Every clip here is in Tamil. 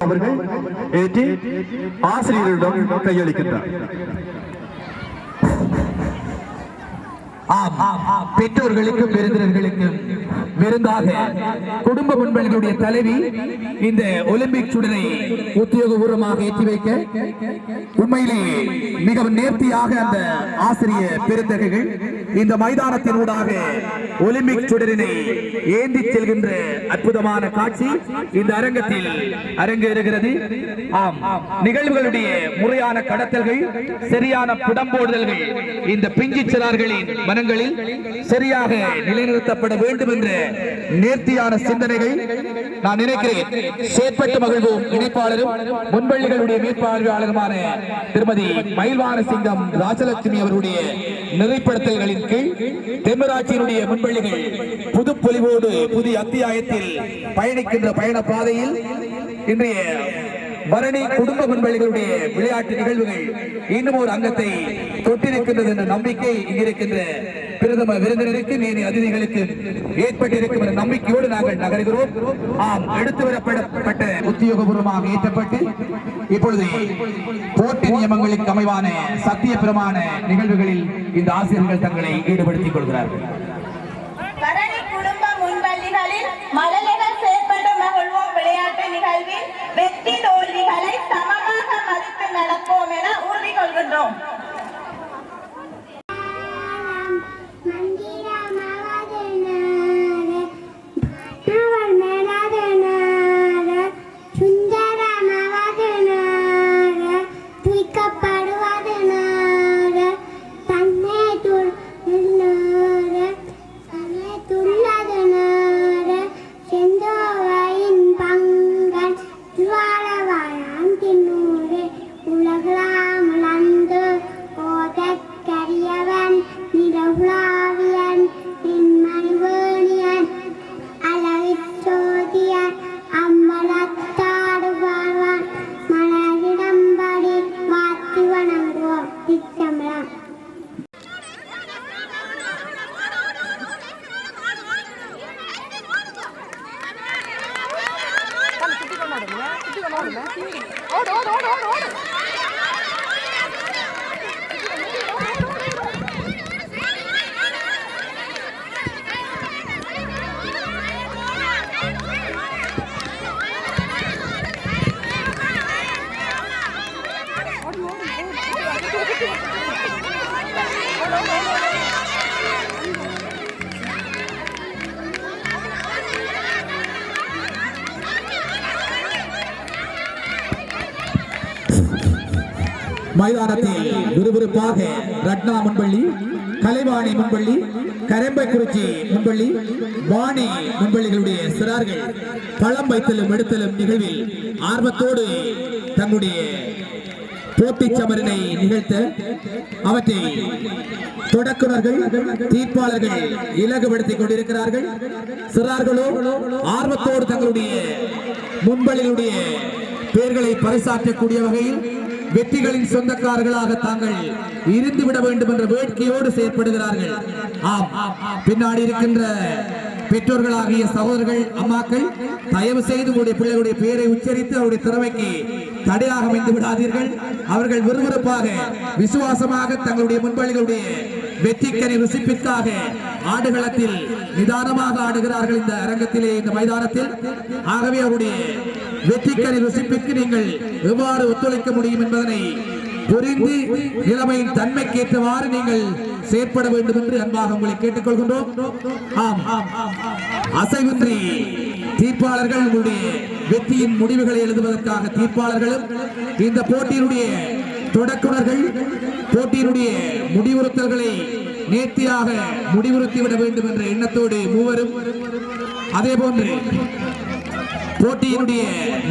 அவர்கள் ஏற்றி ஆசிரியரிடம் கையளிக்கின்றார். ஆம் பெற்றோர்களுக்கும் விருந்தினர்களுக்கும் விருந்தாக குடும்ப முன்பல்களுடைய தலைவி இந்த ஒலிம்பிக் சுடரை உத்தியோகபூர்வமாக ஏற்றி வைக்க உண்மையிலே மிகவும் நேர்த்தியாக அந்த ஆசிரிய பெருந்தகைகள் இந்த மைதானத்தினூடாக ஒலிம்பிக் சுடரினை ஏந்தி செல்கின்ற அற்புதமான காட்சி இந்த அரங்கத்தில் அரங்கேறுகிறது. ஆம் நிகழ்வுகளுடைய முறையான கடத்தல்கள் சரியான புடம்போடுதல்கள் இந்த பிஞ்சு சிறார்களின் மனங்களில் சரியாக நிலைநிறுத்தப்பட வேண்டும் என்ற நேர்த்தியான சிந்தனைகள் நான் நினைக்கிறேன். சேப்பட்டு மகிழ்வோம் இணைப்பாளரும் முன்பள்ளிகளுடைய மேற்பார்வையாளருமான திருமதி மயில்வான சிங்கம் ராஜலட்சுமி அவருடைய நிறைப்படுத்தல்களின் கீழ் தெம்மராட்சியினுடைய பள்ளிகள். புது பொலிவோடு புதிய அத்தியாயத்தில் பயணிக்கின்ற பயண பாதையில் இன்றைய பரணி குடும்ப முன்பள்ளிகளுடைய விளையாட்டு நிகழ்வுகள் இன்னும் ஒரு அங்கத்தை தொட்டிருக்கின்றது என்ற நம்பிக்கை இங்கிருக்கின்ற பிரதம விருந்தினருக்கு மேனி அதிதிகளுக்கு ஏற்பட்டிருக்கும் என்ற நம்பிக்கையோடு நாங்கள் நகர்கிறோம். ஆம் எடுத்து வரப்படப்பட்ட உத்தியோகபூர்வமாக ஏற்றப்பட்டு இப்பொழுது போட்டி நியமங்களுக்கு அமைவான சத்திய பிரமாண நிகழ்வுகளில் இந்த ஆசிரியர்கள் தங்களை ஈடுபடுத்திக் கொள்கிறார்கள். பரணி குடும்ப முன்பள்ளிகளில் மழலைகள் செயற்பட்டு மகிழ்வோம் விளையாட்டு நிகழ்வில் வெற்றி தோல்விகளை சமமாக மதித்து நடப்போம் என உறுதி கொள்கின்றோம் 等会儿，等会儿，等会儿，மைதானத்தில் விறுவிறுப்பாக ரட்னா முன்பள்ளி கலைவாணி முன்பள்ளி கரம்பைக்குறிச்சி முன்பள்ளி வாணி முன்பள்ளிகளுடைய சிறார்கள் பழம் வைத்தலும் எடுத்தலும் நிகழ்வில் ஆர்வத்தோடு தங்களுடைய போட்டிச் சமரினை நிகழ்த்த அவற்றை தொடக்குனர்கள் தீர்ப்பாளர்கள் இலகுபடுத்திக் கொண்டிருக்கிறார்கள். சிறார்களோ ஆர்வத்தோடு தங்களுடைய முன்பளிகளுடைய பெயர்களை பறைசாற்றக்கூடிய வகையில் வெற்றிகளின் சொந்தக்காரர்களாக தாங்கள் இருந்து விட வேண்டும் என்ற வேட்கையோடு செயற்படுகிறார்கள். ஆம். பின்னாடி இருக்கின்ற பெற்றோர்களாகிய சகோதரர்கள் அம்மாக்கள் தயவு செய்து உங்களுடைய பிள்ளைகளுடைய பெயரை உச்சரித்து அவருடைய திறமைக்கு தடையாக அமைந்து விடாதீர்கள். அவர்கள் விறுவிறுப்பாக விசுவாசமாக தங்களுடைய முன்பள்ளிகளுடைய வெற்றிக்கரை ருசிப்பிற்காக ஆடுகளத்தில் நிதானமாக ஆடுகிறார்கள் இந்த அரங்கத்திலே இந்த மைதானத்தில். ஆகவே அவருடைய வெற்றிக்கரை ருசிப்பிற்கு நீங்கள் எவ்வாறு ஒத்துழைக்க முடியும் என்பதனை புரிந்து நிலைமையின் தன்மைக்கேற்றவாறு நீங்கள் செயற்பட வேண்டும் என்று அன்பாக உங்களை கேட்டுக்கொள்கின்றோம். ஆம். அசைவின்றி தீர்ப்பாளர்கள் உங்களுடைய வெற்றியின் முடிவுகளை எழுதுவதற்காக தீர்ப்பாளர்களும் இந்த போட்டியினுடைய தொடக்குனர்கள் போட்டியினுடைய முடிவுறுத்தல்களை நேர்த்தியாக முடிவுறுத்திவிட வேண்டும் என்ற எண்ணத்தோடு மூவரும் அதே போன்று போட்டியினுடைய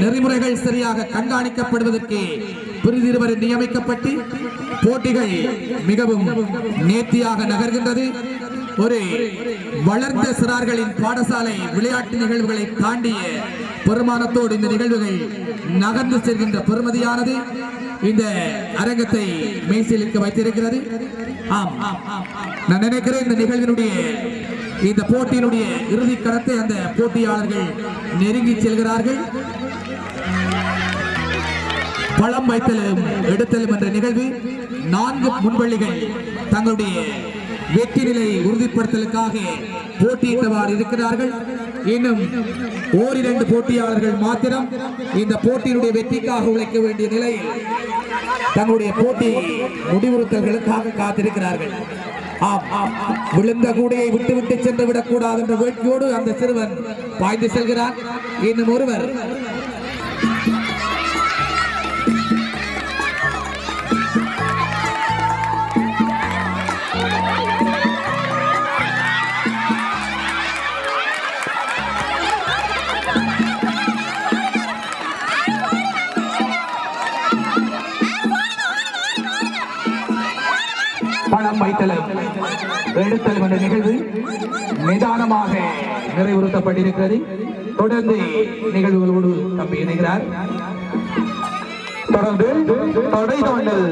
நெறிமுறைகள் சரியாக கண்காணிக்கப்படுவதற்கு பிரிதிருவர் நியமிக்கப்பட்டு போட்டிகள் மிகவும் நேர்த்தியாக நகர்கின்றது. ஒரு வளர்ந்த சிறார்களின் பாடசாலை விளையாட்டு நிகழ்வுகளை தாண்டிய பெருமானத்தோடு இந்த நிகழ்வுகள் நகர்ந்து செல்கின்ற பெருமதியானது இந்த அரங்கத்தை மெய்சிலுக்கு வைத்திருக்கிறது. ஆம். நான் நினைக்கிறேன் இந்த நிகழ்வினுடைய இந்த போட்டியினுடைய இறுதி கணத்தை அந்த போட்டியாளர்கள் நெருங்கி செல்கிறார்கள். பழம் வைத்தலும் எடுத்தலும் என்ற நிகழ்வு நான்கு முன்பள்ளிகள் தங்களுடைய வெற்றி நிலை உறுதிப்படுத்தலுக்காக போட்டியிட்டவாறு இருக்கிறார்கள். இன்னும் ஓரிரண்டு போட்டியாளர்கள் மாத்திரம் இந்த போட்டியினுடைய வெற்றிக்காக உழைக்க வேண்டிய நிலையில் தங்களுடைய போட்டி முடிவுறுத்தல்களுக்காக காத்திருக்கிறார்கள். ஆம் ஆம். விழுந்த கூடையை விட்டுவிட்டு சென்று விடக்கூடாது என்ற வேட்கையோடு அந்த சிறுவன் பாய்ந்து செல்கிறார் இன்னும் ஒருவர். எடுத்தல் என்ற நிகழ்வு நிதானமாக நிறைவுறுத்தப்பட்டிருக்கிறது. தொடர்ந்து நிகழ்வுகளோடு தம்பி இணைகிறார். தொடர்ந்து தொடை தாண்டல்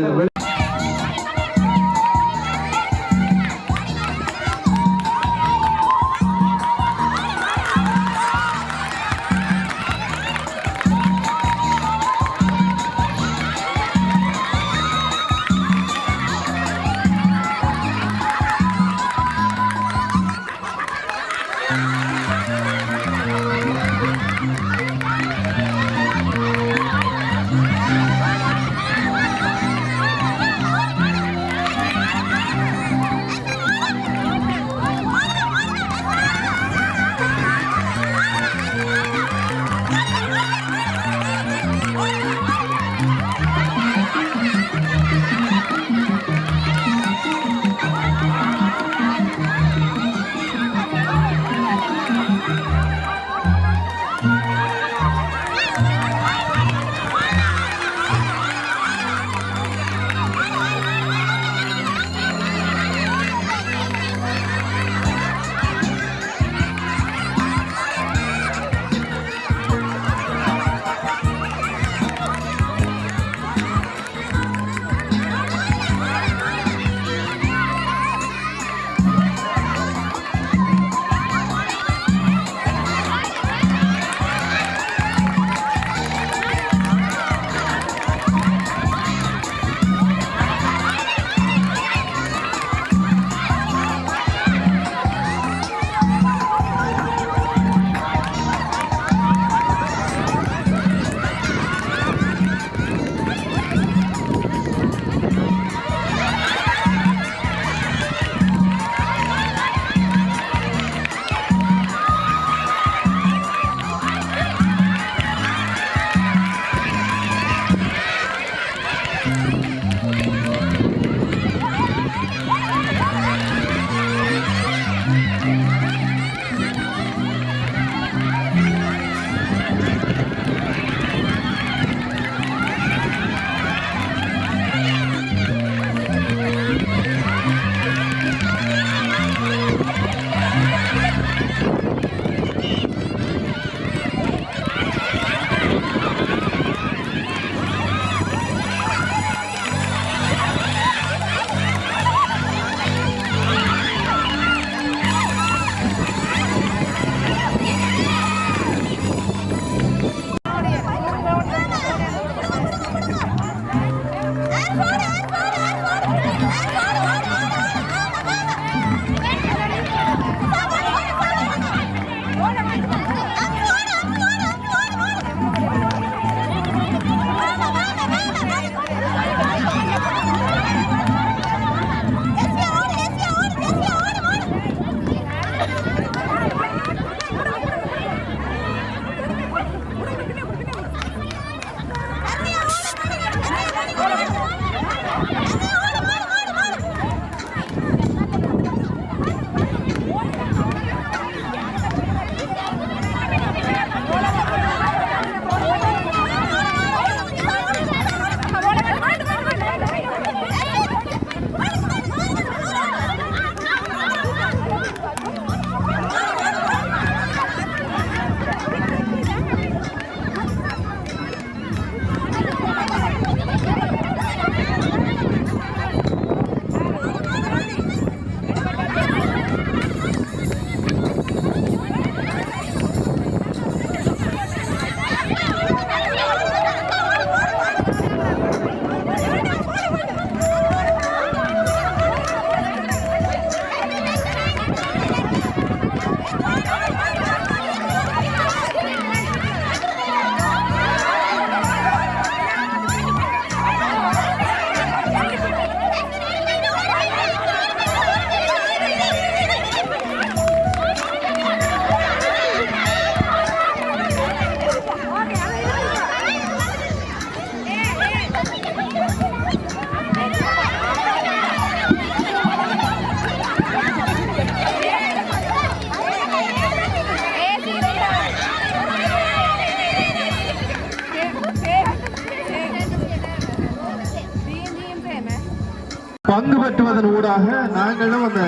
வாயிலாக நாங்களும் அந்த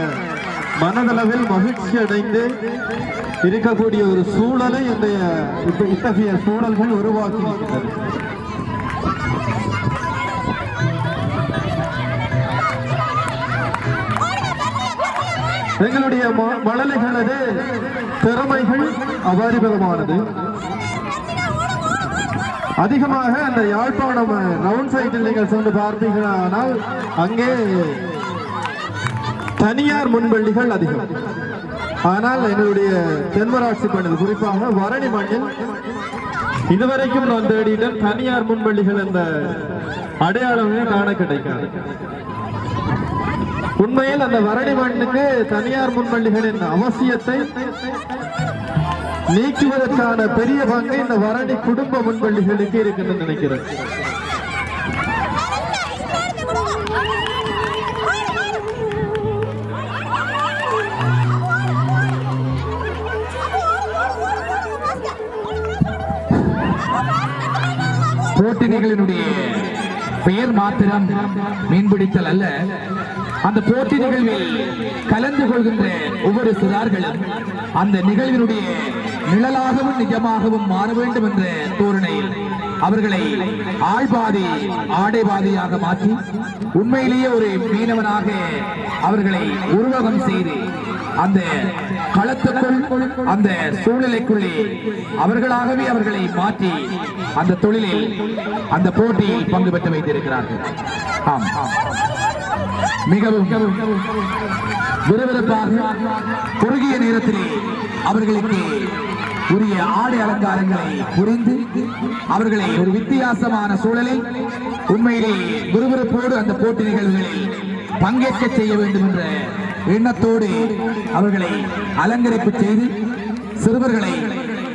மனதளவில் மகிழ்ச்சி அடைந்து இருக்கக்கூடிய ஒரு சூழலை இந்த இத்தகைய சூழல்கள் உருவாக்கி எங்களுடைய ம- மழலைகளது திறமைகள் அபாரிபகமானது அதிகமாக அந்த யாழ்ப்பாணம் ரவுண்ட் சைட்டில் நீங்கள் சென்று பார்த்தீங்கன்னா அங்கே தனியார் முன்பள்ளிகள் அதிகம். ஆனால் எங்களுடைய தென்மராட்சி மண்ணில் குறிப்பாக வரணி மண்ணில் இதுவரைக்கும் நான் தேடிட்ட தனியார் முன்பள்ளிகள் அந்த அடையாளமே காண கிடைக்காது. உண்மையில் அந்த வரணி மண்ணுக்கு தனியார் முன்பள்ளிகளின் அவசியத்தை நீக்குவதற்கான பெரிய பங்கு இந்த வரணி குடும்ப முன்பள்ளிகளுக்கு இருக்குன்னு நினைக்கிறேன். போட்டிகளினுடைய பெயர் மாத்திரம் மீன்பிடித்தல் அல்ல. அந்த போட்டி நிகழ்வில் கலந்து கொள்கின்ற ஒவ்வொரு சிறார்களும் அந்த நிகழ்வினுடைய நிழலாகவும் நிஜமாகவும் மாற வேண்டும் என்ற தோரணையில் அவர்களை ஆழ்பாதி ஆடைபாதியாக மாற்றி உண்மையிலேயே ஒரு மீனவனாக அவர்களை உருவகம் செய்து அந்த களத்துக்குள் அந்த சூழ்நிலைக்குள்ளே அவர்களாகவே அவர்களை மாற்றி அந்த தொழிலில் அந்த போட்டியில் பங்கு பெற்று வைத்திருக்கிறார்கள். ஆம். மிகவும் விறுவிறுப்பாக குறுகிய நேரத்திலே அவர்களுக்கு உரிய ஆடை அலங்காரங்களை புரிந்து அவர்களை ஒரு வித்தியாசமான சூழலில் உண்மையிலே விறுவிறுப்போடு அந்த போட்டி நிகழ்வுகளில் பங்கேற்க செய்ய வேண்டும் என்ற எண்ணத்தோடு அவர்களை அலங்கரிப்பு செய்து சிறுவர்களை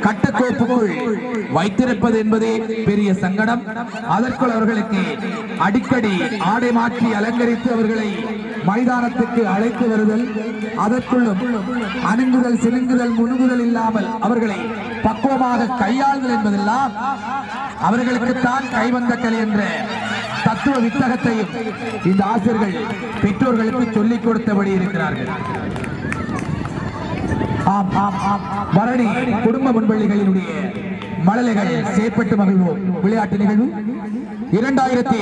கட்டக்கோப்புக்குள் வைத்திருப்பது என்பதே பெரிய சங்கடம். அதற்குள் அவர்களுக்கு அடிக்கடி ஆடை மாற்றி அலங்கரித்து அவர்களை மைதானத்துக்கு அழைத்து வருதல் அதற்குள்ளும் அணுங்குதல் சினுங்குதல் முழுங்குதல் இல்லாமல் அவர்களை பக்குவமாக கையாளுதல் என்பதெல்லாம் அவர்களுக்குத்தான் கைவந்த கலை என்ற தத்துவ வித்தகத்தையும் இந்த ஆசிரியர்கள் பெற்றோர்களுக்கு சொல்லிக் கொடுத்தபடி இருக்கிறார்கள். ஆம் ஆம் ஆம் பரணி குடும்ப முன்பள்ளிகளினுடைய மழலைகள் செயற்பட்டு மகிழ்வோம். விளையாட்டு நிகழ்வு. இரண்டாயிரத்தி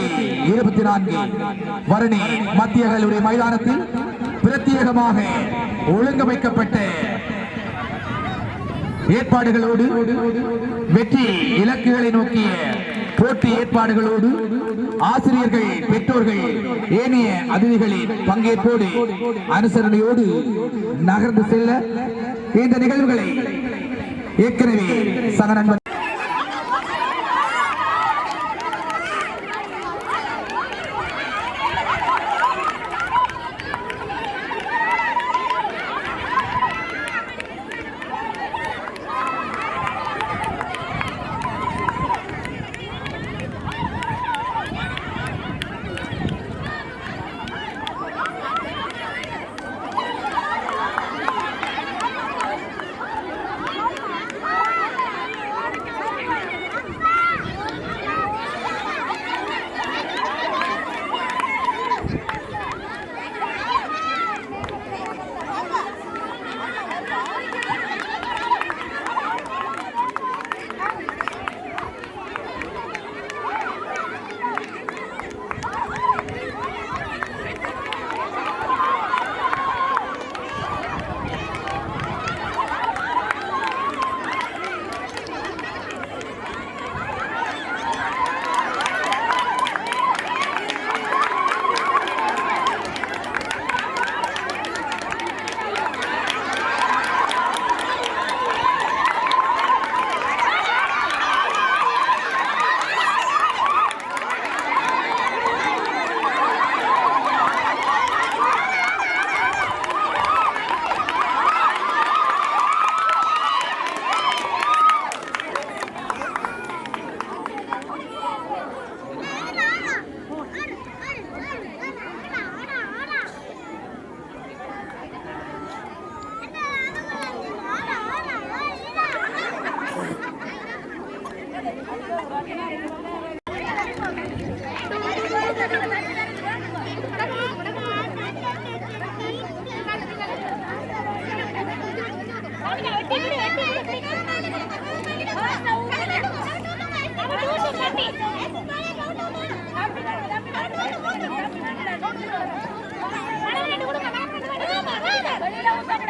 இருபத்தி நான்கு வரணி மத்திய கல்லூரி மைதானத்தில் பிரத்யேகமாக ஒழுங்கமைக்கப்பட்ட ஏற்பாடுகளோடு வெற்றி இலக்குகளை நோக்கிய போட்டி ஏற்பாடுகளோடு ஆசிரியர்கள் பெற்றோர்கள் ஏனைய அதிதிகளின் பங்கேற்போடு அனுசரணையோடு நகர்ந்து செல்ல இந்த நிகழ்வுகளை ஏற்கனவே சக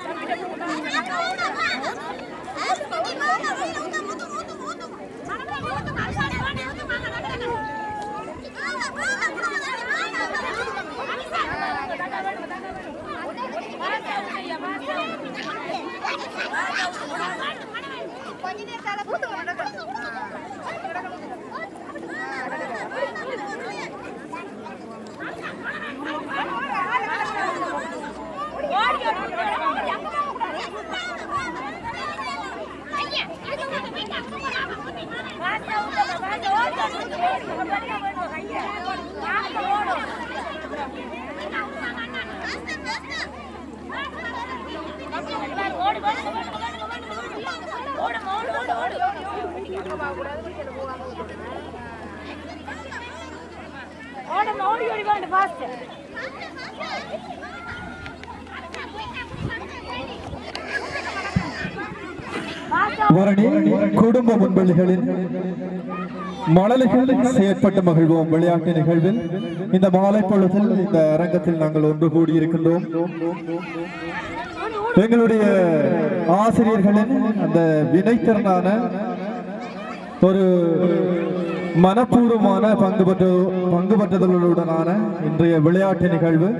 நண்பர் ഓടം வரணி குடும்ப முன்பள்ளிகளின் மழலைகள் செயற்பட்டு மகிழ்வோம். விளையாட்டு நிகழ்வில் இந்த மாலை பொழுதில் இந்த அரங்கத்தில் நாங்கள் ஒன்று கூடியிருக்கின்றோம். எங்களுடைய ஆசிரியர்களின் அந்த வினைத்திறனான ஒரு மனப்பூர்வமான பங்கு பெற்ற பங்கு பெற்றதலுடனான இன்றைய விளையாட்டு நிகழ்வு.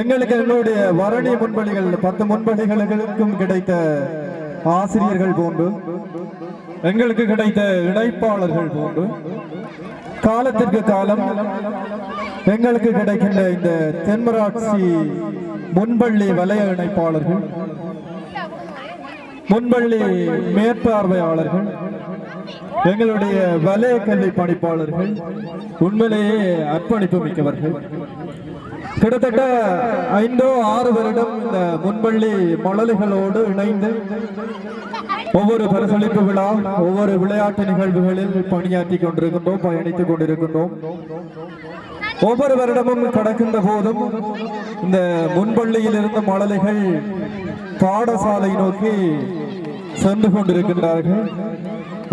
எங்களுக்கு எங்களுடைய வரணி முன்பலிகள் பத்து முன்பலிகளுக்கும் கிடைத்த ஆசிரியர்கள் போன்று எங்களுக்கு கிடைத்த இணைப்பாளர்கள் போன்று காலத்திற்கு காலம் எங்களுக்கு கிடைக்கின்ற இந்த தென்மராட்சி முன்பள்ளி வலய இணைப்பாளர்கள் முன்பள்ளி மேற்பார்வையாளர்கள் எங்களுடைய வலய கல்வி பணிப்பாளர்கள் உண்மையிலேயே அர்ப்பணிப்பு மிக்கவர்கள். கிட்டத்தட்ட ஐந்தோ ஆறு வருடம் இந்த முன்பள்ளி மழலைகளோடு இணைந்து ஒவ்வொரு பரிசளிப்பு விழா ஒவ்வொரு விளையாட்டு நிகழ்வுகளில் பணியாற்றி கொண்டிருக்கின்றோம் பயணித்துக் கொண்டிருக்கின்றோம். ஒவ்வொரு வருடமும் கடக்கின்ற போதும் இந்த முன்பள்ளியில் இருந்த மழலைகள் பாடசாலை நோக்கி சென்று கொண்டிருக்கின்றார்கள்.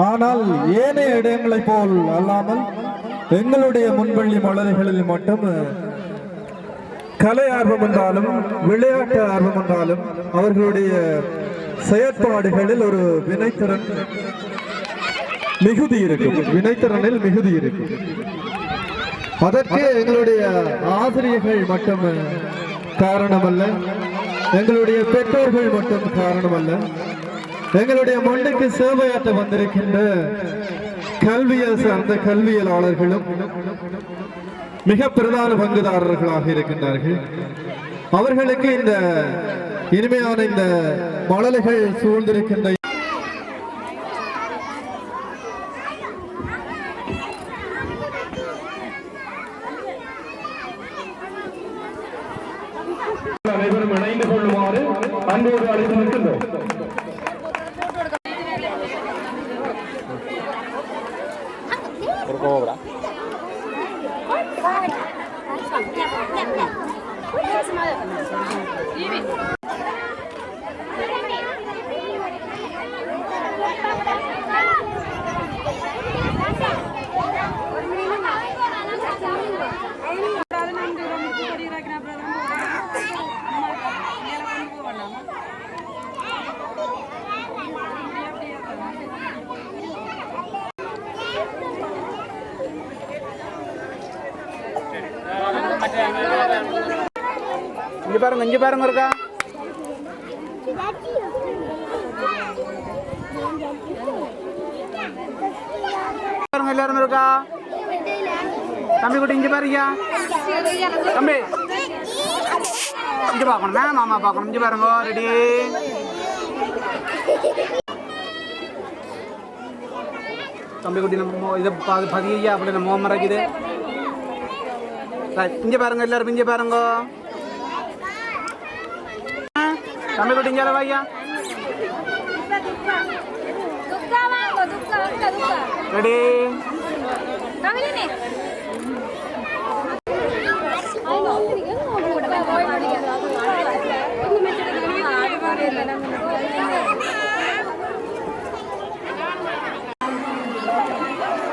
ஆனால் ஏனைய இடங்களைப் போல் அல்லாமல் எங்களுடைய முன்பள்ளி மலர்களில் மட்டும் கலை ஆர்வம் என்றாலும் விளையாட்டு ஆர்வம் என்றாலும் அவர்களுடைய செயற்பாடுகளில் ஒரு வினைத்திறன் மிகுதி இருக்கும். வினைத்திறனில் மிகுதி இருக்கும். அதற்கு எங்களுடைய ஆசிரியர்கள் மட்டும் காரணமல்ல. எங்களுடைய பெற்றோர்கள் மட்டும் காரணமல்ல. எங்களுடைய மண்ணுக்கு சேவையாற்ற வந்திருக்கின்ற கல்வியை சார்ந்த கல்வியலாளர்களும் மிக பிரதான பங்குதாரர்களாக இருக்கின்றார்கள். அவர்களுக்கு இந்த இனிமையான இந்த மழலைகள் சூழ்ந்திருக்கின்ற அனைவரும் இணைந்து கொள்ளுமாறு அன்போடு அழைத்து நிற்கின்றோம். இங்க 还是卖的很 mana? பாருங்க இங்க பாருங்க இருக்கா பாருங்க எல்லாரும் இருக்கா தம்பி குட்டி இங்க பாருங்க தம்பி இங்க பார்க்கணும் மேம் மாமா பார்க்கணும் இங்க பாருங்க ரெடி தம்பி குட்டி நம்ம இதை பதியா அப்படி நம்ம மறைக்குது இங்கே பாருங்க எல்லாரும் இங்கே பாருங்க તમે તો ટીંગા લેવા ગયા રેડી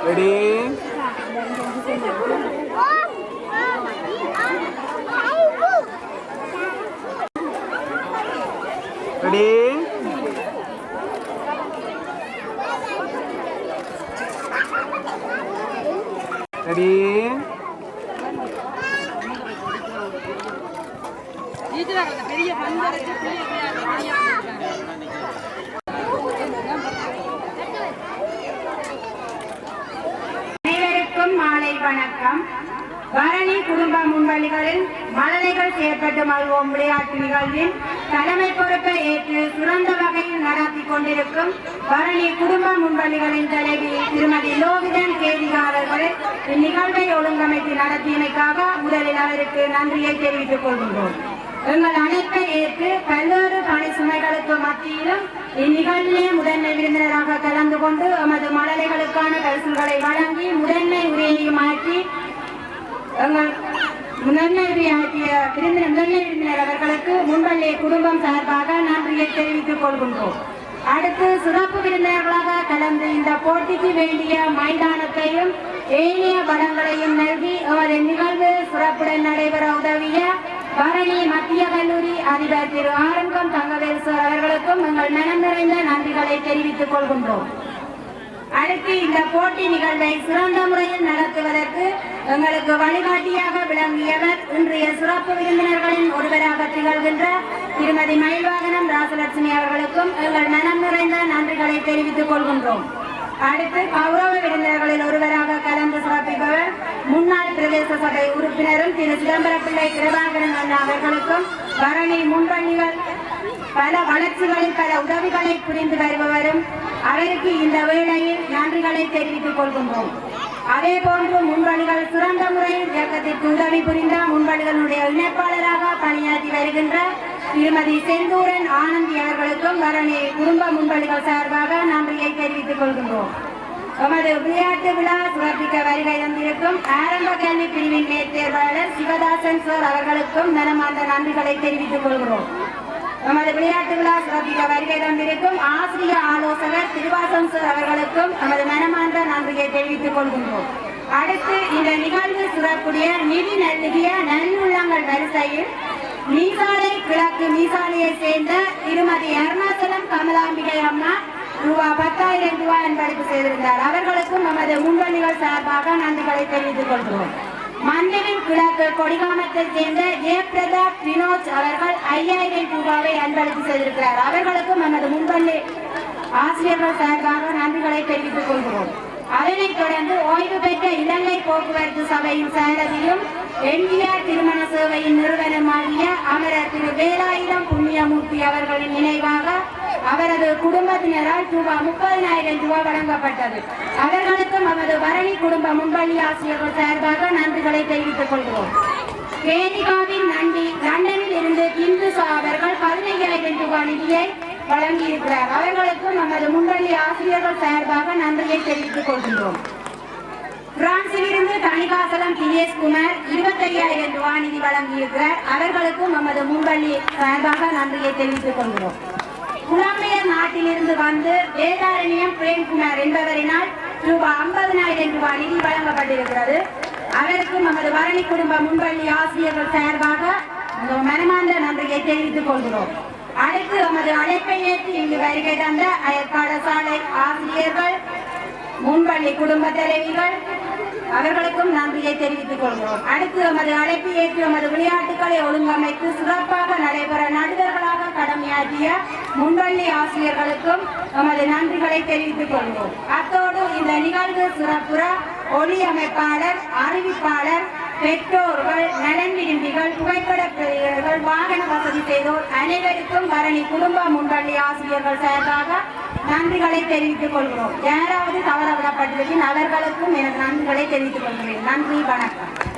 રેડી பெரிய பந்து அரைச்சு பெரிய அனைவருக்கும் மாலை வணக்கம். பரணி குடும்ப முன்வழிகளில் மழலைகள் செயற்பட்டு மல்வோம் விளையாட்டு நிகழ்வில் தலைமை பொறுப்பை ஏற்று சுரந்த வகையில் நடத்தி கொண்டிருக்கும் பரணி குடும்ப முன்வழிகளின் தலைவி திருமதி லோகிதன் கேதிகா அவர்கள் இந்நிகழ்வை ஒழுங்கமைத்து நடத்தியமைக்காக முதலில் அவருக்கு நன்றியை தெரிவித்துக் கொள்கின்றோம். எங்கள் அனைத்தை ஏற்று பல்வேறு பணி சுமைகளுக்கு மத்தியிலும் இந்நிகழ்விலே முதன்மை விருந்தினராக கலந்து கொண்டு எமது மழலைகளுக்கான பரிசுகளை வழங்கி முதன்மை உரையையும் மாற்றி எங்கள் முதன்மை உரையாற்றிய விருந்தினர் முதன்மை விருந்தினர் அவர்களுக்கு முன்பள்ளி குடும்பம் சார்பாக நன்றியை தெரிவித்துக் கொள்கின்றோம். அடுத்து சிறப்பு விருந்தினர்களாக கலந்து இந்த போட்டிக்கு வேண்டிய மைதானத்தையும் ஏனைய வளங்களையும் நல்கி அவரது நிகழ்வு சிறப்புடன் நடைபெற உதவிய பரணி மத்திய கல்லூரி அதிபர் திரு ஆரம்பம் தங்கவேல் சார் அவர்களுக்கும் எங்கள் மனம் நிறைந்த நன்றிகளை தெரிவித்துக் கொள்கின்றோம். அடுத்து இந்த போட்டி நிகழ்வை சிறந்த முறையில் நடத்துவதற்கு எங்களுக்கு வழிகாட்டியாக விளங்கியவர் இன்றைய சிறப்பு விருந்தினர்களின் ஒருவராக திகழ்கின்ற திருமதி மயில்வாகனம் ராசலட்சுமி அவர்களுக்கும் எங்கள் மனம் நிறைந்த நன்றிகளை தெரிவித்துக் கொள்கின்றோம். அடுத்து கௌரவ விருந்தினர்களில் ஒருவராக கலந்து சிறப்பிப்பவர் முன்னாள் பிரதேச சபை உறுப்பினரும் திரு சிதம்பரப்பிள்ளை கிருபாகரன் அண்ணா அவர்களுக்கும் பரணி முன்பள்ளிகள் பல வளர்ச்சிகளில் பல உதவிகளை புரிந்து வருபவரும் அவருக்கு இந்த வேளையில் நன்றிகளை தெரிவித்துக் கொள்கின்றோம். அதே போன்று முன்பணிகள் சிறந்த முறையில் இயக்கத்திற்கு உதவி புரிந்த முன்பணிகளுடைய இணைப்பாளராக பணியாற்றி வருகின்ற திருமதி செந்தூரன் ஆனந்தி அவர்களுக்கும் வரணி குடும்ப முன்வழிகள் சார்பாக நன்றியை தெரிவித்துக் கொள்கின்றோம். எமது விளையாட்டு விழா சிறப்பிக்க வருகை தந்திருக்கும் ஆரம்ப கல்வி பிரிவின் மேற்தேர்வாளர் சிவதாசன் சார் அவர்களுக்கும் மனமார்ந்த நன்றிகளை தெரிவித்துக் கொள்கிறோம். நமது விளையாட்டு விழா சிறப்பிக்க வருகை தந்திருக்கும் ஆசிரிய ஆலோசகர் திருவாசம் சார் அவர்களுக்கும் நமது மனமார்ந்த நன்றியை தெரிவித்துக் கொள்கின்றோம். அடுத்து இந்த நிகழ்வு சிறப்புடைய நிதி நல்கிய நல்லுள்ளங்கள் வரிசையில் மீசாலை கிழக்கு மீசாலையை சேர்ந்த திருமதி அருணாச்சலம் கமலாம்பிகை அம்மா ரூபா பத்தாயிரம் ரூபாய் அன்பளிப்பு செய்திருந்தார். அவர்களுக்கும் நமது முன்வழிகள் சார்பாக நன்றிகளை தெரிவித்துக் கொள்கிறோம். மந்திரின் கிழக்கு கொடிகாமத்தை சேர்ந்த ஜெயபிரதாப் வினோத் அவர்கள் ஐயாயிரம் ரூபாவை அன்பளிப்பு செய்திருக்கிறார். அவர்களுக்கும் நமது முன்பள்ளி ஆசிரியர்கள் சார்பாக நன்றிகளை தெரிவித்துக் கொள்கிறோம். அதனைத் தொடர்ந்து ஓய்வு பெற்ற இலங்கை போக்குவரத்து சபையின் சாரதியும் எம்ஜிஆர் திருமண சேவையின் நிறுவனமாகிய அமரர் திரு வேலாயுதம் புண்ணியமூர்த்தி அவர்களின் நினைவாக அவரது குடும்பத்தினரால் ரூபாய் முப்பதினாயிரம் ரூபாய் வழங்கப்பட்டது. அவர்களுக்கும் நமது வரணி குடும்ப முன்பள்ளி ஆசிரியர்கள் சார்பாக நன்றிகளை தெரிவித்துக் கொள்கிறோம். கேதிகாவின் நன்றி லண்டனில் இருந்து இந்து அவர்கள் பதினைஞ்சாயிரம் ரூபாய் நிதியை வழங்கியிருக்கிறார். அவர்களுக்கும் நமது முன்பள்ளி ஆசிரியர்கள் சார்பாக நன்றியை தெரிவித்துக் கொள்கின்றோம். பிரான்சிலிருந்து தணிகாசலம் தினேஷ் குமார் இருபத்தையாயிரம் ரூபாய் நிதி வழங்கியிருக்கிறார். அவர்களுக்கும் நமது முன்பள்ளி சார்பாக நன்றியை தெரிவித்துக் கொள்கிறோம். புலம்பெயர் நாட்டிலிருந்து வந்து வேதாரண்யம் பிரேம்குமார் என்பவரினால் ரூபாய் ஐம்பதனாயிரம் ரூபாய் நிதி வழங்கப்பட்டிருக்கிறது. அவருக்கும் நமது வரணி குடும்ப முன்பள்ளி ஆசிரியர்கள் சார்பாக மனமார்ந்த நன்றியை தெரிவித்துக் கொள்கிறோம். அடுத்து நமது அழைப்பை ஏற்று இங்கு வருகை தந்த அயற்பாடசாலை ஆசிரியர்கள் முன்பள்ளி குடும்ப தலைவிகள் அவர்களுக்கும் நன்றியை தெரிவித்துக் கொள்கிறோம். அடுத்து நமது அழைப்பு ஏற்று நமது விளையாட்டுகளை ஒழுங்கமைத்து சிறப்பாக நடைபெற நடுவர்களாக கடமையாற்றிய முன்பள்ளி ஆசிரியர்களுக்கும் நமது நன்றிகளை தெரிவித்துக் கொள்கிறோம். அத்தோடு இந்த நிகழ்வு சிறப்புற ஒளி அமைப்பாளர் அறிவிப்பாளர் பெற்றோர்கள் நலன் விரும்பிகள் புகைப்பட பிரியர்கள் வாகன வசதி செய்தோர் அனைவருக்கும் பரணி குடும்ப முன்பள்ளி ஆசிரியர்கள் சார்பாக நன்றிகளை தெரிவித்துக் கொள்கிறோம். யாராவது தவற விடப்பட்டிருக்கின் அவர்களுக்கும் எனது நன்றிகளை தெரிவித்துக் கொள்கிறேன். நன்றி வணக்கம்.